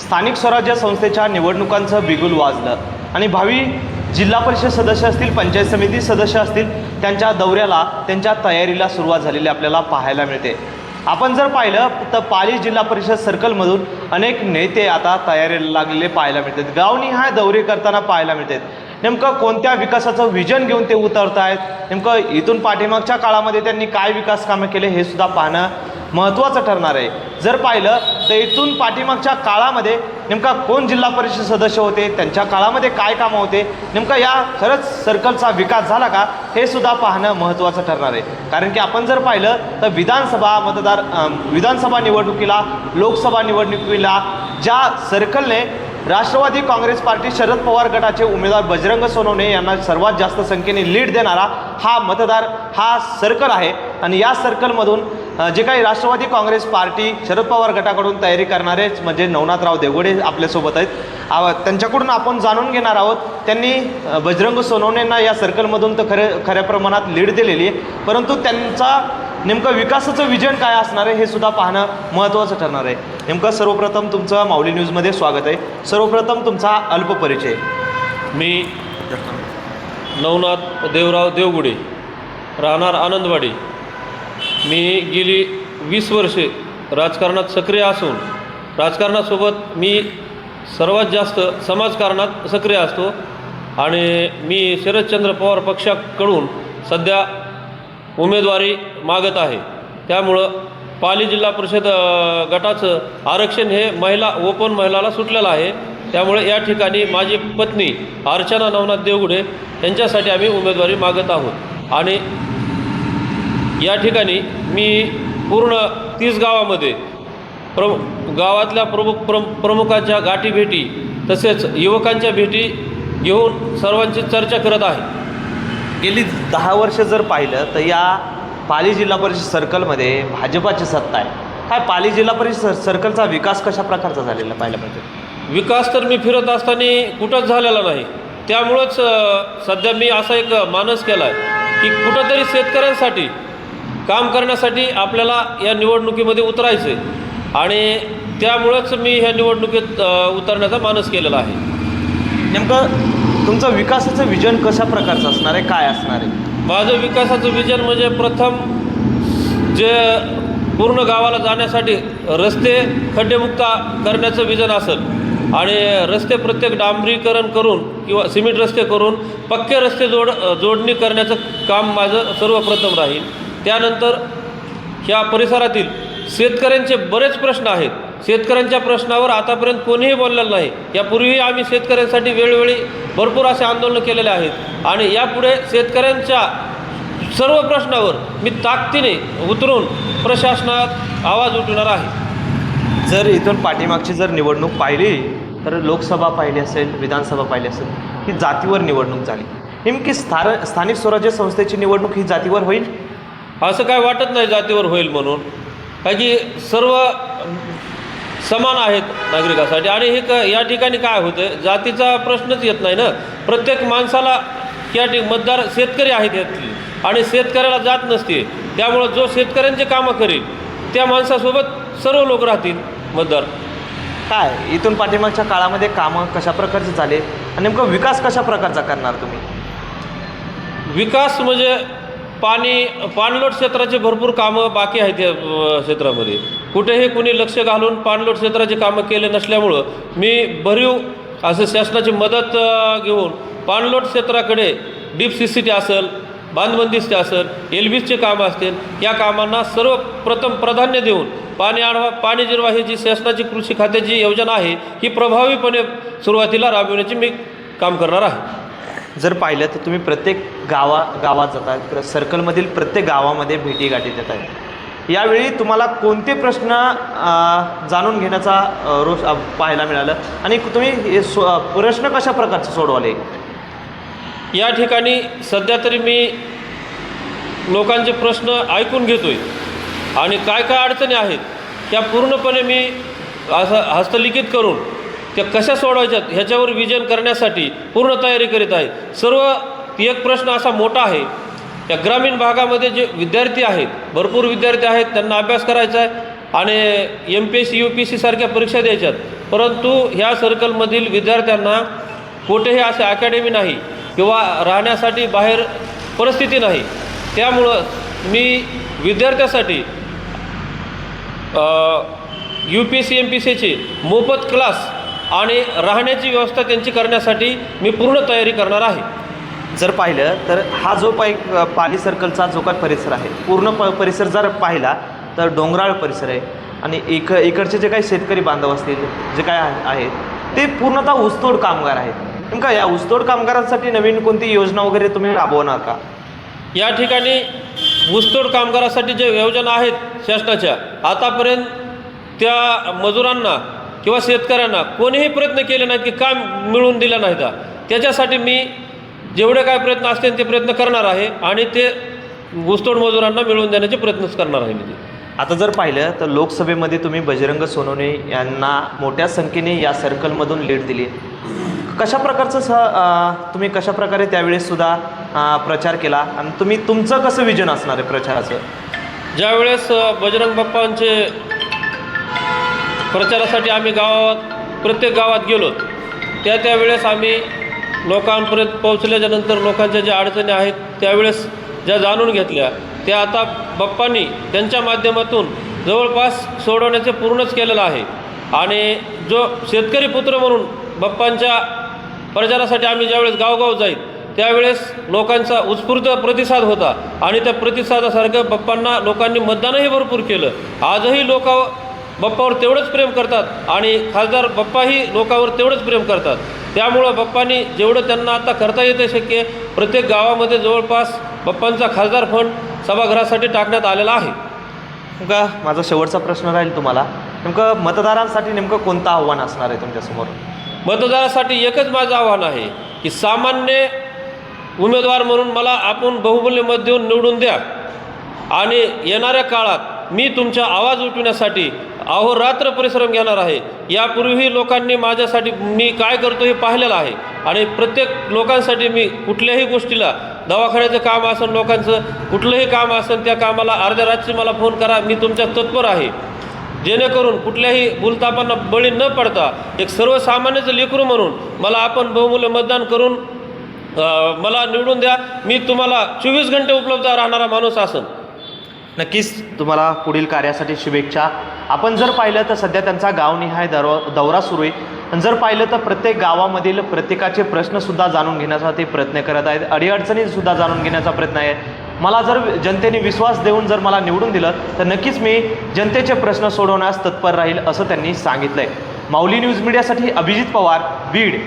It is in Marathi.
स्थानिक स्वराज्य संस्थेच्या निवडणुकांचं बिगुल वाजलं. आणि भावी जिल्हा परिषद सदस्य असतील पंचायत समिती सदस्य असतील त्यांच्या दौऱ्याला त्यांच्या तयारीला सुरुवात झालेली आपल्याला पाहायला मिळते. आपण जर पाहिलं तर पाली जिल्हा परिषद सर्कलमधून अनेक नेते आता तयारीला लागलेले पाहायला मिळतात. गावनिहाय दौरे करताना पाहायला मिळतात. नेमकं कोणत्या विकासाचं विजन घेऊन ते उतरत आहेत नेमकं इथून पाठीमागच्या काळामध्ये त्यांनी काय विकास कामं केले हे सुद्धा पाहणं महत्त्वाचं ठरणार आहे. जर पाहिलं तर इथून पाठीमागच्या काळामध्ये नेमका कोण जिल्हा परिषद सदस्य होते त्यांच्या काळामध्ये काय कामं होते नेमका या खरंच सर्कलचा विकास झाला का हे सुद्धा पाहणं महत्त्वाचं ठरणार आहे. कारण की आपण जर पाहिलं तर विधानसभा मतदार विधानसभा निवडणुकीला लोकसभा निवडणुकीला ज्या सर्कलने राष्ट्रवादी काँग्रेस पार्टी शरद पवार गटाचे उमेदवार बजरंग सोनवणे यांना सर्वात जास्त संख्येने लीड देणारा हा मतदार हा सर्कल आहे. आणि या सर्कलमधून जे काही राष्ट्रवादी काँग्रेस पार्टी शरद पवार गटाकडून तयारी करणारेच म्हणजे नवनाथराव देवगडे आपल्यासोबत आहेत. आव- त्यांच्याकडून आपण जाणून घेणार आहोत. त्यांनी बजरंग सोनवणेंना या सर्कलमधून तर खरे खऱ्या प्रमाणात लीड दिलेली आहे. परंतु त्यांचा नेमकं विकासाचं विजन काय असणार आहे हे सुद्धा पाहणं महत्त्वाचं ठरणार आहे. नेमकं सर्वप्रथम तुमचं माऊली न्यूजमध्ये स्वागत आहे. सर्वप्रथम तुमचा अल्प परिचय. मी नवनाथ देवराव देवगुडे राहणार आनंदवाडी. मी गेली वीस वर्षे राजकारणात सक्रिय असून राजकारणासोबत मी सर्वात जास्त समाजकारणात सक्रिय असतो आणि मी शरदचंद्र पवार पक्षाकडून सध्या उमेदवारी मागत आहे. त्यामुळं पाली जिल्हा परिषद गटाचं आरक्षण हे महिला ओपन महिलाला सुटलेलं आहे. त्यामुळे या ठिकाणी माझी पत्नी अर्चना नवनाथ देवगुडे यांच्यासाठी आम्ही उमेदवारी मागत आहोत. आणि या ठिकाणी मी पूर्ण तीस गावामध्ये प्र गावातल्या प्रमुख प्र प्रमुखांच्या गाठीभेटी तसेच युवकांच्या भेटी घेऊन सर्वांची चर्चा करत आहे. गेली दहा वर्ष जर पाहिलं तर या पाली जिल्हा परिषद सर्कलमध्ये भाजपाची सत्ता आहे. काय पाली जिल्हा परिषद सर्कलचा विकास कशा प्रकारचा झालेला पाहायला पाहिजे विकास तर मी फिरत असताना कुठंच झालेला नाही. त्यामुळंच सध्या मी असा एक मानस केला आहे की कुठंतरी शेतकऱ्यांसाठी काम करण्यासाठी आपल्याला या निवडणुकीमध्ये उतरायचं आहे आणि त्यामुळंच मी ह्या निवडणुकीत उतरण्याचा मानस केलेला आहे. नेमकं तुमचं विकासाचं विजन कशा प्रकारचं असणार आहे? काय असणार आहे? माझं विकासाचं विजन म्हणजे प्रथम जे पूर्ण गावाला जाण्यासाठी रस्ते खड्डेमुक्त करण्याचं विजन असेल. आणि रस्ते प्रत्येक डांबरीकरण करून किंवा सिमेंट रस्ते करून पक्के रस्ते जोड जोडणी करण्याचं काम माझं सर्वप्रथम राहील. त्यानंतर ह्या परिसरातील शेतकऱ्यांचे बरेच प्रश्न आहेत. शेतकऱ्यांच्या प्रश्नावर आतापर्यंत कोणीही बोललेलं नाही. यापूर्वी आम्ही शेतकऱ्यांसाठी वेळोवेळी भरपूर असे आंदोलनं केलेले आहेत. आणि यापुढे शेतकऱ्यांच्या सर्व प्रश्नावर मी ताकदीने उतरून प्रशासनात आवाज उठवणार आहे. जर इथून पाठीमागची जर निवडणूक पाहिली तर लोकसभा पाहिली असेल विधानसभा पाहिली असेल ही जातीवर निवडणूक झाली. नेमकी स्थार स्थानिक स्वराज्य संस्थेची निवडणूक ही जातीवर होईल? असं काय वाटत नाही जातीवर होईल म्हणून. कारण की सर्व समान आहेत नागरिकासाठी. आणि हे क या ठिकाणी काय होतं जातीचा प्रश्नच येत नाही ना. प्रत्येक माणसाला या ठिक मतदार शेतकरी आहेत यातली. आणि शेतकऱ्याला जात नसते. त्यामुळं जो शेतकऱ्यांचे कामं करेल त्या माणसासोबत सर्व लोक राहतील मतदार. काय? इथून पाठीमागच्या काळामध्ये कामं कशा प्रकारचे झाले आणि नेमकं विकास कशा प्रकारचा करणार तुम्ही? विकास म्हणजे पाणी पाणलोट क्षेत्राचे भरपूर कामं बाकी आहेत या क्षेत्रामध्ये. कुठेही कुणी लक्ष घालून पाणलोट क्षेत्राचे कामं केले नसल्यामुळं मी भरीव असं शासनाची मदत घेऊन पाणलोट क्षेत्राकडे डीप सी सी टी असेल बांधबंदिस्ते असेल एल बीचे कामं असतील या कामांना सर्वप्रथम प्राधान्य देऊन पाणी आढवा पाणी जिरवा ही जी शासनाची कृषी खात्याची योजना आहे ही प्रभावीपणे सुरुवातीला राबविण्याची मी काम करणार आहे. जर पाहिलं तर तुम्ही प्रत्येक गावा गावात जाता प्र सर्कलमधील प्रत्येक गावामध्ये भेटी गाठी देत आहेत यावेळी तुम्हाला कोणते प्रश्न जाणून घेण्याचा रोष पाहायला मिळालं? आणि तुम्ही हे सो प्रश्न कशा प्रकारचे सोडवले? या ठिकाणी सध्या तरी मी लोकांचे प्रश्न ऐकून घेतो आहे आणि काय काय अडचणी आहेत त्या पूर्णपणे मी असं हस्तलिखित करून त्या कशा सोडवायच्यात ह्याच्यावर विजन करण्यासाठी पूर्ण तयारी करीत आहे सर्व एक प्रश्न असा मोठा आहे. या ग्रामीण भागामध्ये जे विद्यार्थी आहेत भरपूर विद्यार्थी आहेत त्यांना अभ्यास करायचा आहे आणि M P S C U P S C सारख्या परीक्षा द्यायच्यात. परंतु ह्या सर्कलमधील विद्यार्थ्यांना कुठेही असे अकॅडमी नाही किंवा राहण्यासाठी बाहेर परिस्थिती नाही. त्यामुळं मी विद्यार्थ्यासाठी U P S C M P मोफत क्लास आणि राहण्याची व्यवस्था त्यांची करण्यासाठी मी पूर्ण तयारी करणार आहे. जर पाहिलं तर हा जो पाय पाली सर्कलचा जो काय परिसर आहे पूर्ण प परिसर जर पाहिला तर डोंगराळ परिसर आहे. आणि इक इकडचे जे काही शेतकरी बांधव असतील जे काय आहे- आहेत ते पूर्णतः ऊसतोड कामगार आहेत. नेमका या ऊसतोड कामगारांसाठी नवीन कोणती योजना वगैरे तुम्ही राबवणार का? या ठिकाणी ऊसतोड कामगारासाठी जे योजना आहेत शासनाच्या आतापर्यंत त्या मजुरांना किंवा शेतकऱ्यांना कोणीही प्रयत्न केले नाहीत की काम मिळवून दिलं नाहीत. त्याच्यासाठी मी जेवढे काय प्रयत्न असतील ते प्रयत्न करणार आहे आणि ते ऊसतोड मजुरांना मिळवून देण्याचे प्रयत्नच करणार आहे मी आता जर पाहिलं तर लोकसभेमध्ये तुम्ही बजरंग सोनवणे यांना मोठ्या संख्येने या सर्कलमधून लीड दिली. कशा प्रकारचं स तुम्ही कशा प्रकारे त्यावेळेस सुद्धा अं, प्रचार केला? आणि तुम्ही तुमचं कसं विजन असणार आहे प्रचाराचं? ज्यावेळेस बजरंग बाप्पांचे प्रचारासाठी आम्ही गावात प्रत्येक गावात गेलो. त्या त्यावेळेस आम्ही लोकांपर्यंत पोहोचल्याच्यानंतर लोकांच्या ज्या अडचणी आहेत त्यावेळेस ज्या जाणून घेतल्या त्या आता बाप्पांनी त्यांच्या माध्यमातून जवळपास सोडवण्याचे पूर्णच केलेलं आहे. आणि जो शेतकरी पुत्र म्हणून बाप्पांच्या प्रचारासाठी आम्ही ज्यावेळेस गावगाव जाईल त्यावेळेस लोकांचा उत्स्फूर्त प्रतिसाद होता. आणि त्या प्रतिसादासारखं बाप्पांना लोकांनी मतदानही भरपूर केलं. आजही लोक बाप्पावर तेवढंच प्रेम करतात आणि खासदार बाप्पाही लोकांवर तेवढंच प्रेम करतात. त्यामुळं बाप्पांनी जेवढं त्यांना आता करता येतं शक्य प्रत्येक गावामध्ये जवळपास बाप्पांचा खासदार फंड सभागृहासाठी टाकण्यात आलेला आहे. नेमका माझा शेवटचा प्रश्न राहील तुम्हाला. नेमकं मतदारांसाठी नेमकं कोणतं आव्हान असणार आहे तुमच्यासमोर? मतदारासाठी एकच माझं आव्हान आहे की सामान्य उमेदवार म्हणून मला आपण बहुमूल्य मत देऊन निवडून द्या. आणि येणाऱ्या काळात मी तुमचा आवाज उठविण्यासाठी अहोरात्र परिश्रम घेणार आहे. यापूर्वीही लोकांनी माझ्यासाठी मी काय करतो हे पाहिलेलं आहे. आणि प्रत्येक लोकांसाठी मी कुठल्याही गोष्टीला दवाखान्याचं काम असेल लोकांचं कुठलंही काम असेल त्या कामाला अर्ध्या रात्री मला फोन करा मी तुमच्या तत्पर आहे. जेणेकरून कुठल्याही भूलतापांना बळी न पडता एक सर्वसामान्यचं लेकरू म्हणून मला आपण बहुमूल्य मतदान करून मला निवडून द्या. मी तुम्हाला चोवीस घंटे उपलब्ध राहणारा माणूस असेल नक्कीच तुम्हाला पुढील कार्यासाठी शुभेच्छा. आपण जर पाहिलं तर सध्या त्यांचा गावनिहाय दरवा दौरा सुरू आहे. आणि जर पाहिलं तर प्रत्येक गावामधील प्रत्येकाचे प्रश्नसुद्धा जाणून घेण्याचा ते प्रयत्न करत आहेत. अडीअडचणीसुद्धा जाणून घेण्याचा प्रयत्न आहे. मला जर जनतेने विश्वास देऊन जर मला निवडून दिलं तर नक्कीच मी जनतेचे प्रश्न सोडवण्यास तत्पर राहील असं त्यांनी सांगितलं आहे माऊली न्यूज मीडियासाठी अभिजित पवार बीड.